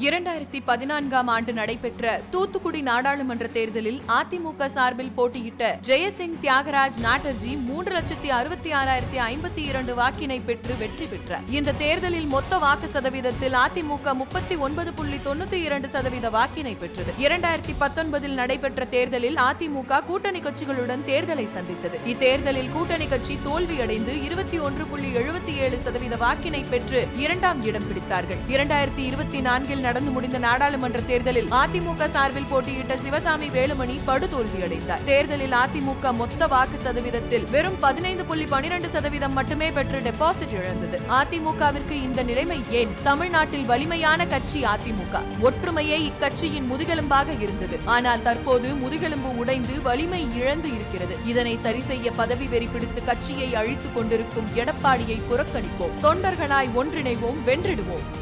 இரண்டாயிரத்தி பதினான்காம் ஆண்டு நடைபெற்ற தூத்துக்குடி நாடாளுமன்ற தேர்தலில் அதிமுக சார்பில் போட்டியிட்ட ஜெயசிங் தியாகராஜ் நாட்டர்ஜி மூன்று லட்சத்தி அறுபத்தி ஆறாயிரத்தி ஐம்பத்தி இரண்டு வாக்கினை பெற்று வெற்றி பெற்றார். இந்த தேர்தலில் மொத்த வாக்கு சதவீதத்தில் அதிமுக முப்பத்தி ஒன்பது புள்ளி தொண்ணூத்தி இரண்டு சதவீத வாக்கினை பெற்றது. இரண்டாயிரத்தி பத்தொன்பதில் நடைபெற்ற தேர்தலில் அதிமுக கூட்டணி கட்சிகளுடன் தேர்தலை சந்தித்தது. இத்தேர்தலில் கூட்டணி கட்சி தோல்வியடைந்து இருபத்தி ஒன்று புள்ளி எழுபத்தி ஏழு சதவீத வாக்கினை பெற்று இரண்டாம் இடம் பிடித்தார்கள். இரண்டாயிரத்தி இருபத்தி நான்கில் நடந்து முடிந்த நாடாளுமன்ற தேர்தலில் அதிமுக சார்பில் போட்டியிட்ட சிவசாமி வேலுமணி படுதோல்வியடைந்தார். தேர்தலில் அதிமுக மொத்த வாக்கு சதவீதத்தில் வெறும் பதினைந்து புள்ளி பனிரெண்டு சதவீதம் மட்டுமே பெற்று டெபாசிட் இழந்தது. அதிமுகவிற்கு இந்த நிலைமை ஏன்? தமிழ்நாட்டில் வலிமையான கட்சி அதிமுக. ஒற்றுமையே இக்கட்சியின் முதுகெலும்பாக இருந்தது. ஆனால் தற்போது முதுகெலும்பு உடைந்து வலிமை இழந்து இருக்கிறது. இதனை சரி செய்ய பதவி வெறி பிடித்து கட்சியை அழித்துக் கொண்டிருக்கும் எடப்பாடியை புறக்கணிப்போம். தொண்டர்களாய் ஒன்றிணைவோம் வென்றிடுவோம்.